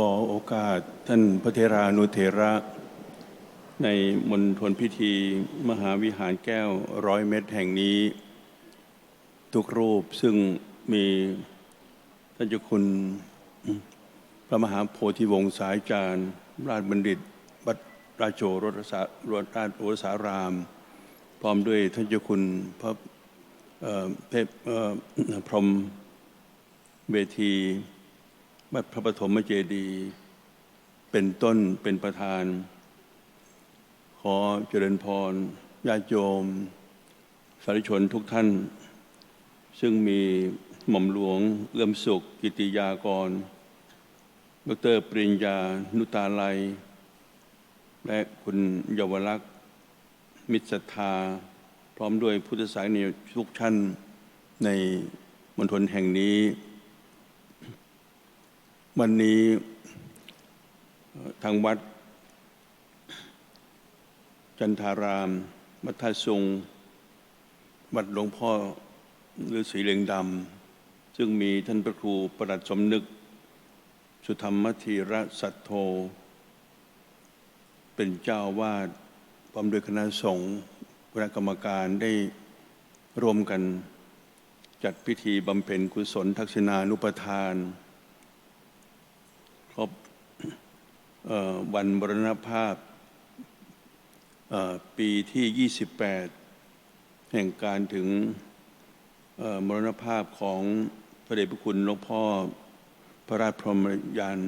ขอโอกาสท่านพระเทรานุเถระ ในมณฑลพิธีมหาวิหารแก้วร้อยเมตรแห่งนี้ ทุกรูปซึ่งมีท่านเจ้าคุณพระมหาโพธิวงศ์สายจารย์ราชบัณฑิตวัดราโชรสารราชโอสาราม พร้อมด้วยท่านเจ้าคุณพระเพพรหมเวที วัดพระปฐมเจดีย์เป็นต้นเป็นประธาน ขอเจริญพรญาติโยม สาธุชนทุกท่าน ซึ่งมีหม่อมหลวงเลื่อมสุข กิติยากร ดรปริญญา นุตาลัย และคุณเยาวลักษณ์ มิตรศรัทธา พร้อมด้วยพุทธศาสนิกทุกท่านในมณฑลแห่งนี้ วันนี้ทางวัด จันทาราม วัดท่าซุงวัดหลวงพ่อฤาษีเหลืองดำซึ่งมีท่านพระครูประหลัดสมนึก สุธรรมธีระสัทโธ เป็นเจ้าวาดพร้อมด้วยคณะสงฆ์คณะกรรมการได้ร่วมกันจัดพิธีบำเพ็ญกุศลทักษิณานุปทาน ครบวันบรณภาพปีที่ 28 แห่งการถึงมรณภาพของพระเดชพระคุณหลวงพ่อพระราชพรหมยาน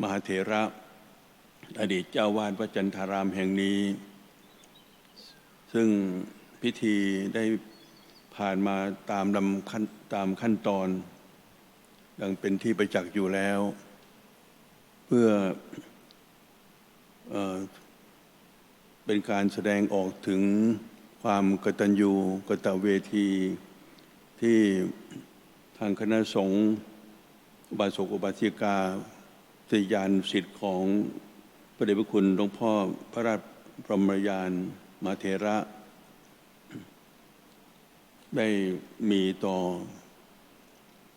มหาเถระ อดีตเจ้าวาดวัดจันทารามแห่งนี้ ซึ่งพิธีได้ผ่านมาตามลำขั้นตามขั้นตอน ดังเป็นที่ประจักษ์อยู่แล้ว เพื่อเอเป็นการแสดงออกถึงความกตัญญูกตเวทีที่ทางคณะสงฆ์อุบาสกอุบาสิกาสยานสิทธิ์ของพระเดชพระคุณหลวงพ่อพระราชพรหมยานมาเทระ ได้มีต่อ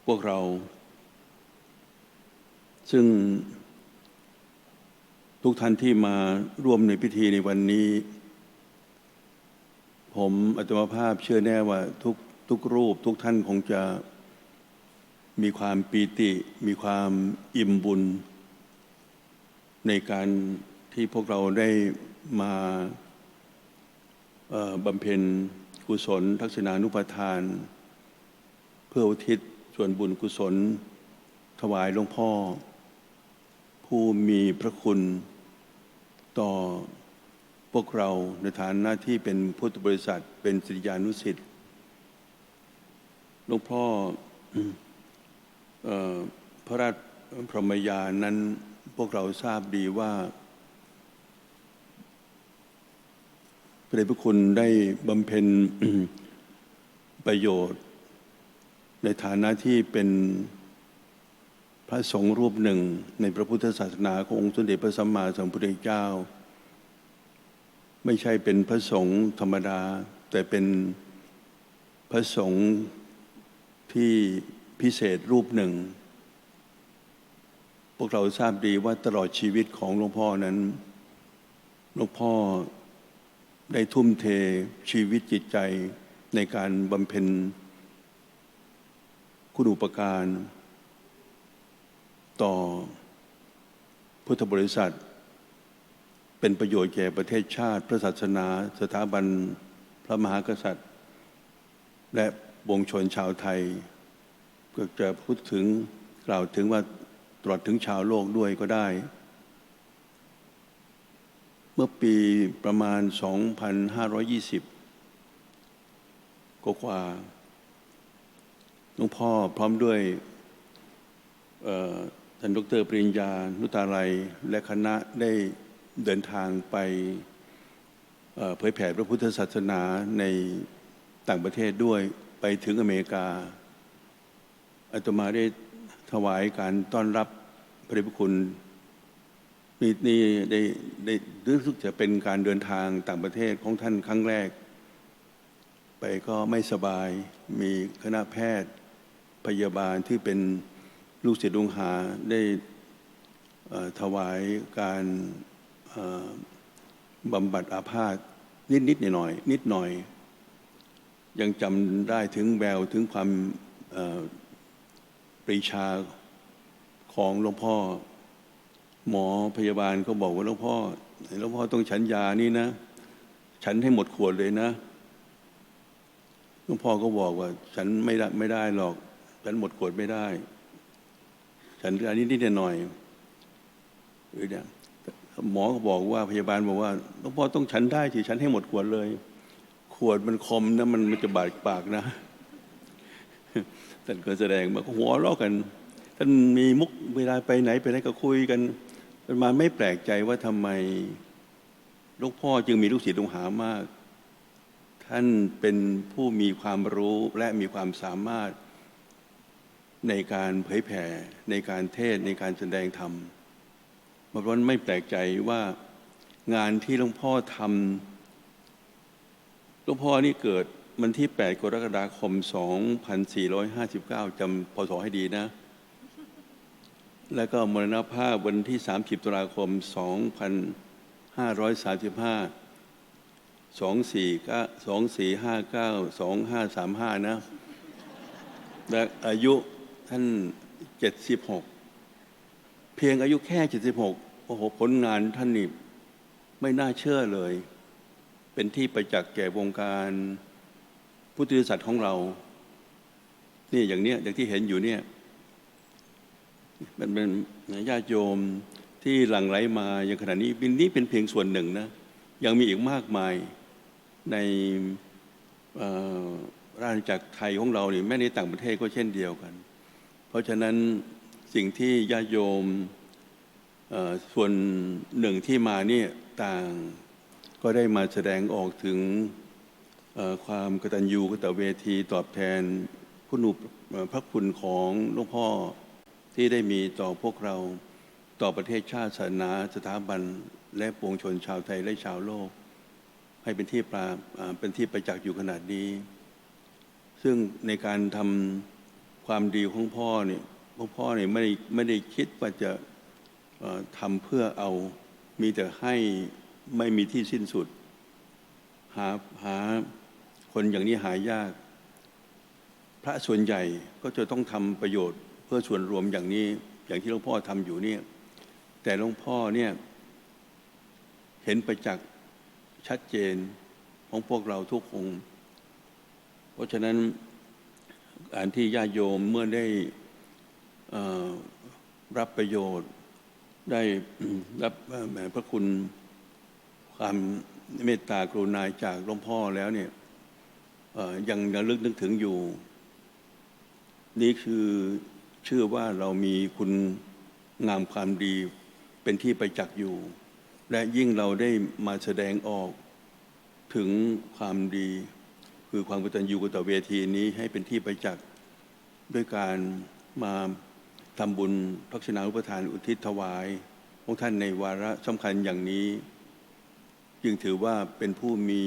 พวกเรา ซึ่งทุกท่านที่มาร่วมในพิธีในวันนี้ ผมอัตมาภาพเชื่อแน่ว่าทุกทุกรูปทุกท่านคงจะมีความปีติ มีความอิ่มบุญ ในการที่พวกเราได้มาบำเพ็ญกุศล ทักษณานุปทาน เพื่ออุทิศส่วนบุญกุศล ถวายหลวงพ่อ ผู้มีพระคุณต่อพวกเราในฐานะที่เป็นพุทธบริษัทเป็นศิษยานุสิษย์หลวงพ่อพระราชพรหมยานนั้นพวกเราทราบดีว่าพระเดชพระคุณได้บำเพ็ญประโยชน์ ในฐานะที่เป็น ระสงฆ์รูปหนึ่งในพระพุทธศาสนาขององค์สมเด็จพระสัมมาสัมพุทธเจ้า ไม่ใช่เป็นพระสงฆ์ธรรมดา แต่เป็นพระสงฆ์ที่พิเศษรูปหนึ่ง พวกเราทราบดีว่าตลอดชีวิตของหลวงพ่อนั้นหลวงพ่อได้ทุ่มเทชีวิตจิตใจในการบำเพ็ญคุณอุปการ ต่อพุทธบริษัท เป็นประโยชน์แก่ประเทศชาติ พระศาสนา สถาบันพระมหากษัตริย์ และวงชนชาวไทย ก็จะพูดถึงกล่าวถึงว่าตลอดถึงชาวโลกด้วยก็ได้ เมื่อปีประมาณ 2,520กว่าหลวงพ่อพร้อมด้วย ท่านดรปริญญา นุตาลัย และคณะได้เดินทางไปเผยแผ่พระพุทธศาสนาในต่างประเทศด้วยไปถึงอเมริกาอาตมาได้ถวายการต้อนรับพระเดชพระคุณนี่นี่ได้ได้รู้สึกจะเป็นการเดินทางต่างประเทศของท่านครั้งแรก ไปก็ไม่สบายมีคณะแพทย์พยาบาลที่เป็น ลูกศิษย์ลุงหาได้ถวายการบำบัดอาพาธนิดนิดๆหน่อยๆนิดหน่อย ยังจำได้ถึงแววถึงความปรีชาของหลวงพ่อ หมอพยาบาลก็บอกว่าหลวงพ่อหลวงพ่อต้องฉันยานี่นะ ฉันให้หมดขวดเลยนะหลวงพ่อก็บอกว่า ฉันไม่ได้ไม่ได้หรอก ฉันหมดขวดไม่ได้ ฉันอันนี้นิดหน่อยหรือเนี่ยหมอก็บอกว่าพยาบาลบอกว่าหลวงพ่อต้องฉันได้สิฉันให้หมดขวดเลย ขวดมันคมนะมันมันจะบาดปากนะท่านก็แสดงมาก็หัวเราะกัน ท่านมีมุกเวลาไปไหนไปไหนก็คุยกันมันมาไม่แปลกใจว่าทำไมหลูกพ่อจึงมีลูกศิษย์ลูกหามาก ท่านเป็นผู้มีความรู้และมีความสามารถ ในการเผยแผ่ในการเทศในการแสดงธรรมเพราะฉะนั้นไม่แปลกใจว่างานที่หลวงพ่อทำหลวงพ่อนี่เกิดวันที่ 8 กรกฎาคม 2459 จำพศให้ดีนะ แล้วก็มรณภาพวันที่ 30 ตุลาคม 2535 24 2459 2535 นะ และอายุ ท่าน76เพียงอายุแค่76โอ้โหผลงานท่านนี่ไม่น่าเชื่อเลย เป็นที่ประจักษ์แก่วงการพุทธศาสตร์ของเรานี่อย่างเนี้ยอย่างที่เห็นอยู่เนี่ยมันเป็นญาติโยมที่หลั่งไหลมาอย่างขณะนี้บินนี้เป็นเพียงส่วนหนึ่งนะยังมีอีกมากมายในราชจักรไทยของเราเนี่ยแม้ในต่างประเทศก็เช่นเดียวกัน เพราะฉะนั้นสิ่งที่ญาติโยมส่วนหนึ่งที่มาเนี่ยต่างก็ได้มาแสดงออกถึงความกตัญญูกตเวทีตอบแทนคุณูปเอ่อพระคุณของหลวงพ่อที่ได้มีต่อพวกเราต่อประเทศชาติศาสนาสถาบันและปวงชนชาวไทยและชาวโลก ให้เป็นที่ปราอ่าเป็นที่ประจักษ์อยู่ขนาดนี้ ซึ่งในการทำ ความดีของพ่อเนี่ยพวกพ่อเนี่ยไม่ได้ไม่ได้คิดว่าจะทำเพื่อเอามีแต่ให้ไม่มีที่สิ้นสุด หาหาคนอย่างนี้หายาก พระส่วนใหญ่ก็จะต้องทำประโยชน์ เพื่อส่วนรวมอย่างนี้ อย่างที่หลวงพ่อทำอยู่เนี่ย แต่หลวงพ่อเนี่ยเห็นประจักษ์ชัดเจนของพวกเราทุกองค์ เพราะฉะนั้น การที่ญาโยมเมื่อได้รับประโยชน์ ได้รับแหมพระคุณความเมตตากรุณาจากหลวงพ่อแล้วเนี่ยยังระลึกนึกถึงอยู่ นี่คือเชื่อว่าเรามีคุณงามความดีเป็นที่ไปจักอยู่ และยิ่งเราได้มาแสดงออกถึงความดี คือความกตัญญูกตเวทีนี้ให้เป็นที่ประจักษ์ด้วยการมาทำบุญพักชนานุปทานอุทิศถวายของท่านในวาระสำคัญอย่างนี้ จึงถือว่าเป็นผู้มี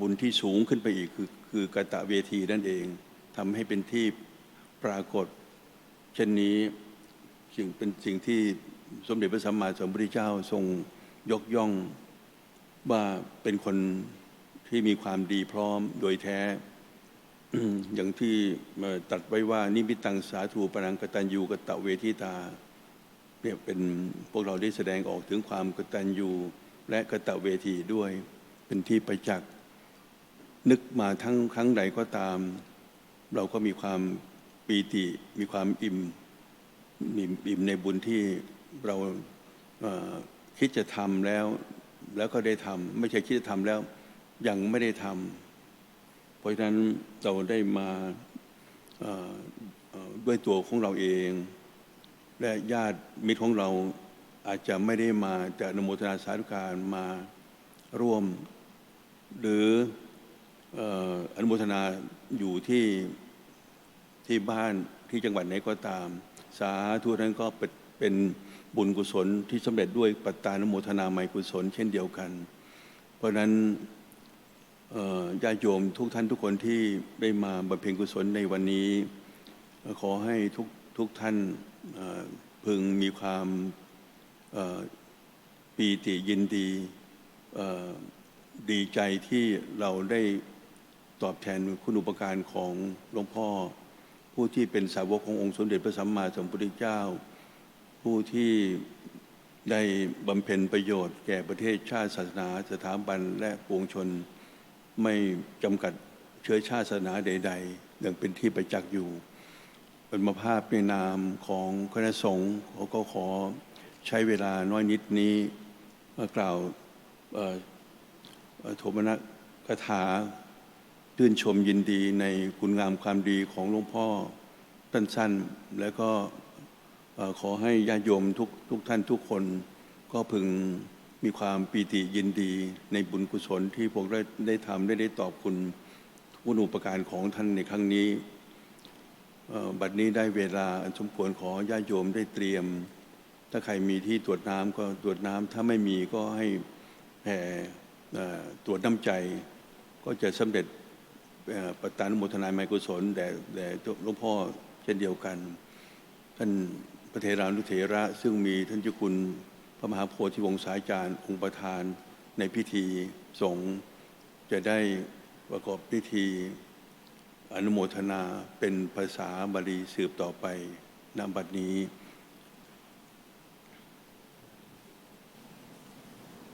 บุญที่สูงขึ้นไปอีกคือคือกตะเวทีนั่นเองทำให้เป็นที่ปรากฏ เช่นนี้สิ่งเป็นสิ่งที่สมเด็จพระสัมมาสัมพุทธเจ้าทรงยกย่องว่าเป็นคน ที่มีความดีพร้อมโดยแท้ อย่างที่ตัดไว้ว่านิมิตังสาธุปรังกตัญญูกตะเวทิตาเนี่ยเป็นพวกเราได้แสดงออกถึงความกตัญญูและกตะเวทีด้วยเป็นที่ประจักษ์นึกมาทั้งครั้งใดก็ตาม เราก็มีความปีติมีความอิ่มมีอิ่มในบุญที่เราเอ่อคิดจะทำแล้ว แล้วก็ได้ทำไม่ใช่คิดจะทำแล้ว ยังไม่ได้ทำเพราะฉะนั้นเราได้มาด้วยตัวของเราเอง และญาติมิตรของเราอาจจะไม่ได้มาแต่อนุโมทนาสาธุการมาร่วม หรืออนุโมทนาอยู่ที่ที่บ้านที่จังหวัดไหนก็ตาม สาธุนั้นก็เป็นเป็นบุญกุศลที่สำเร็จด้วยปัตตานโมทนาไมกุศลเช่นเดียวกัน เพราะนั้น ญาติโยมทุกท่านทุกคนที่ได้มาบำเพ็ญกุศลในวันนี้ ขอให้ทุกทุกท่านพึงมีความปีติยินดีดีใจที่เราได้ตอบแทนคุณอุปการของหลวงพ่อ ผู้ที่เป็นสาวกขององค์สมเด็จพระสัมมาสัมพุทธเจ้า ผู้ที่ได้บำเพ็ญประโยชน์แก่ประเทศชาติศาสนาสถาบันและปวงชน ไม่จำกัดเชื้อชาติศาสนาใดๆยังเป็นที่ประจักษ์อยู่เป็นมาภาพในนามของคณะสงฆ์เขาก็ขอใช้เวลาน้อยนิดนี้มากล่าวโทมนกถาชื่นชมยินดีในคุณงามความดีของหลวงพ่อสั้นๆ แล้วก็ขอให้ญาติโยมทุกทุกท่านทุกคนก็พึง มีความปีติยินดีในบุญกุศลที่พวกเราได้ทำได้ได้ตอบคุณคุณอุปการของท่านในครั้งนี้บัดนี้ได้เวลาอันสมควรขอญาติโยมได้เตรียม ถ้าใครมีที่ตรวจน้ำก็ตรวจน้ำถ้าไม่มีก็ให้แผ่ตรวจน้ำใจ ก็จะสำเร็จประทานอนุโมทนาไมกุศลแด่แด่หลวงพ่อเช่นเดียวกัน ท่านพระเทรานุเถระซึ่งมีท่านเจ้าคุณ พระมหาโพธิวงศาจารย์องค์ประธานในพิธีสงฆ์จะได้ประกอบพิธีอนุโมทนาเป็นภาษาบาลีสืบต่อไปนามบัดนี้